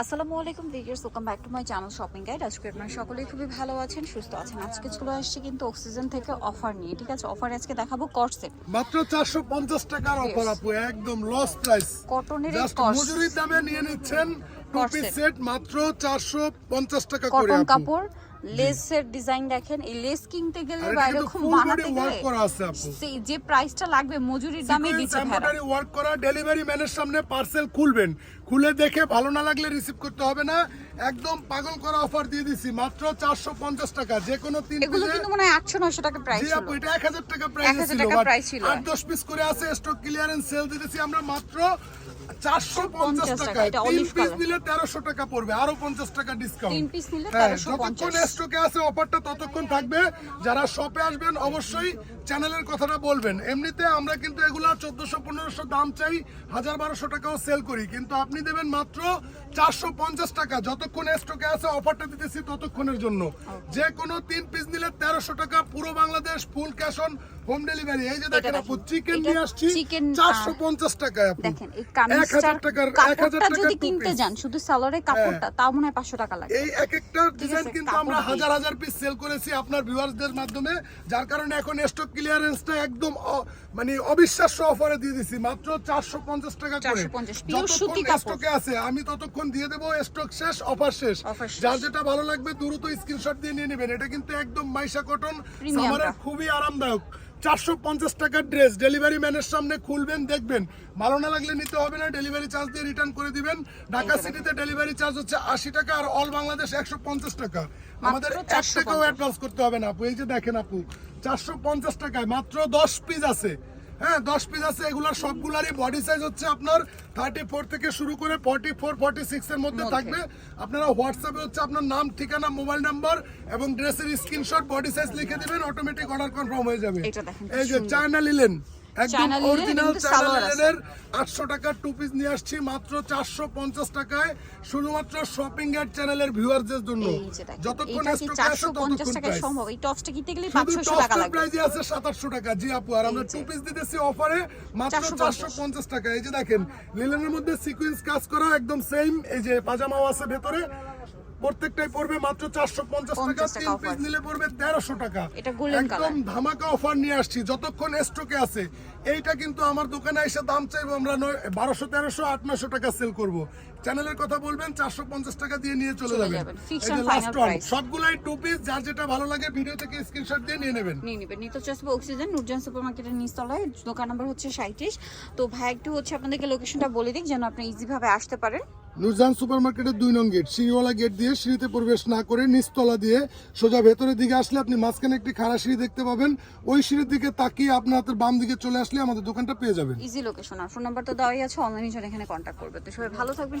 আসসালামু আলাইকুম videos welcome back to my channel shopping guide আজকে আপনারা সকলেই খুবই ভালো আছেন সুস্থ আছেন। আজকে চলে আসছে কিন্তু অক্সিজেন থেকে অফার নিয়ে ঠিক আছে? অফার আজকে দেখাবো কটসেট মাত্র চারশো পঞ্চাশ টাকার অফার আপু একদম লস প্রাইস কটনের এই কটস মজুরির দামে নিয়ে নিচ্ছেন টু পিস সেট মাত্র চারশো পঞ্চাশ টাকা করে কটন কাপড় লেসের ডিজাইন দেখেন এই লেস কিনতে গেলে বা এরকম বানাতে গেলে। সেই যে প্রাইসটা লাগবে মজুরির দামে দিচ্ছে এমব্রয়ডারি ওয়ার্ক করা ডেলিভারি ম্যানের সামনে পার্সেল খুলবেন। খুলে দেখে ভালো না লাগলে রিসিভ করতে হবে না। একদম পাগল করা অফার দিয়ে দিছি মাত্র চারশো পঞ্চাশ টাকা। যে কোনো তিন এগুলো কিন্তু মনে হয় আটশো নয়শো টাকা প্রাইস ছিল। আপু এটা এক হাজার টাকা প্রাইস 1000 টাকা price ছিল। আট দশ পিস করে আছে স্টক ক্লিয়ারেন্স সেল দিতেছি আমরা মাত্র চারশো পঞ্চাশ টাকা, টাকা তিন পিস নিলে তেরোশো টাকা পড়বে আরও পঞ্চাশ টাকা ডিসকাউন্ট তিন পিস নিলে হ্যাঁ, তেরোশো যতক্ষণ পঞ্চাশ স্টকে আছে অফারটা ততক্ষণ থাকবে। যারা শপে আসবেন অবশ্যই চ্যানেলের কথাটা বলবেন। এমনিতে আমরা কিন্তু এগুলা চোদ্দশো পনেরোশো দাম চাই হাজার বারোশো টাকাও সেল করি। কিন্তু আপনি দেবেন মাত্র চারশো পঞ্চাশ টাকা। যতক্ষণ স্টকে আছে অফারটা দিতেছি ততক্ষণের জন্য। যে কোনো তিন পিস নিলে তেরোশো টাকা পুরো Bangladesh full cash on home delivery এই যে দেখেন আপু চিকেন নিয়ে আসছি চারশো পঞ্চাশ টাকায় আপু। এক হাজার টাকার এক হাজার টাকার যদি কিনতে যান শুধু সালোয়ারের কাপড়টা তাও মনে হয় পাঁচশো টাকা লাগে এই এক একটা ডিজাইন কিন্তু আমরা। হাজার হাজার পিস সেল করেছি আপনার ভিউয়ার্সদের মাধ্যমে যার কারণে এখন স্টক ক্লিয়ারেন্সটা একদম মানে অবিশ্বাস্য অফারে দিয়ে দিছি মাত্র চারশো পঞ্চাশ টাকা করে। 450 pure যতক্ষণ স্টকে আছে আমি ততক্ষণ দিয়ে দেবো স্টক শেষ অফার শেষ। যার যেটা ভালো লাগবে দ্রুত স্ক্রিনশট দিয়ে নিয়ে নেবেন। এটা কিন্তু একদম মাইশা কটন সামারের খুবই আরামদায়ক। চারশো পঞ্চাশ টাকার ড্রেস। ডেলিভারি ম্যানের সামনে খুলবেন দেখবেন। ভালো না লাগলে নিতে হবে না ডেলিভারি চার্জ দিয়ে রিটার্ন করে দিবেন। ঢাকা সিটিতে ডেলিভারি চার্জ হচ্ছে আশি টাকা আর অল বাংলাদেশ একশো পঞ্চাশ টাকা। আমাদের এক 450 টাকাও অ্যাডভান্স করতে হবে না আপু। এই যে দেখেন আপু চারশো পঞ্চাশ টাকায় মাত্র দশ পিস আছে। হ্যাঁ দশ পিস আছে এগুলার সবগুলারই বডি সাইজ হচ্ছে আপনার থার্টি ফোর থেকে শুরু করে ফর্টি ফোর ফর্টি সিক্স এর মধ্যে। থাকবে। আপনারা হোয়াটসঅ্যাপে হচ্ছে আপনার নাম ঠিকানা মোবাইল নাম্বার এবং ড্রেসের স্ক্রিনশট বডি সাইজ লিখে দেবেন অটোমেটিক অর্ডার কনফার্ম হয়ে যাবে। এই যে চায়না লিলেন একদম অরিজিনাল কিন্তু চায়না সালোয়ার আছে। লিলেনের আটশো টাকার টু পিস নিয়ে আসছি মাত্র চারশো পঞ্চাশ টাকায় শুধুমাত্র শপিং এর চ্যানেলের ভিউয়ারদের জন্য যতক্ষণ চারশো পঞ্চাশ টাকায় সম্ভব? এই টপসটা কিনতে গেলে পাঁচশো টাকা প্রাইজে আছে 2700 টাকা। জি আপু আর আমরা টু পিস দিতেছি অফারে মাত্র 450 450 টাকা। এই যে দেখেন লিলেনের মধ্যে সিকোয়েন্স কাজ করা একদম সেম এই যে পাজামাও আছে ভেতরে। প্রত্যেকটাই পড়বে মাত্র 450 টাকা 50 টাকা তিন পিস নিলে পড়বে তেরোশো টাকা। একদম ধামাকা অফার নিয়ে আসছি যতক্ষণ স্টকে আছে। এইটা কিন্তু আমার দোকানে এসে দাম চাইব আমরা বারোশো তেরোশো আট নশো টাকা সেল করব। চ্যানেলের কথা বলবেন চারশো পঞ্চাশ টাকা দিয়ে নিয়ে চলে যাবেন। সবগুলাই টু পিস যার যেটা ভালো লাগে ভিডিও থেকে স্ক্রিনশট দিয়ে নিয়ে নেবেন। নিয়ে নেবেন। নিতে চসবে অক্সিজেন নুরজান সুপার মার্কেটের নিচতলায় দোকান নাম্বার হচ্ছে সাঁত্রিশ তো ভাই একটু হচ্ছে আপনাদেরকে লোকেশনটা বলে দিক যেন আপনি ইজি ভাবে আসতে পারেন। নুরজান সুপার মার্কেটের দুই নং গেট সিঁড়িওয়ালা গেট দিয়ে সিঁড়িতে প্রবেশ না করে নিচতলা দিয়ে সোজা ভেতরের দিকে আসলে আপনি মাঝখানে একটি খাড়া সিঁড়ি দেখতে পাবেন। ওই সিঁড়ির দিকে তাকিয়ে আপনার হাতের বাম দিকে চলে আসলে আমাদের দোকানটা পেয়ে যাবেন। ইজি লোকেশন আর ফোন নাম্বার তো দেওয়াই আছে অনলাইনে এখানে কন্ট্যাক্ট করবে তো সবাই ভালো থাকবেন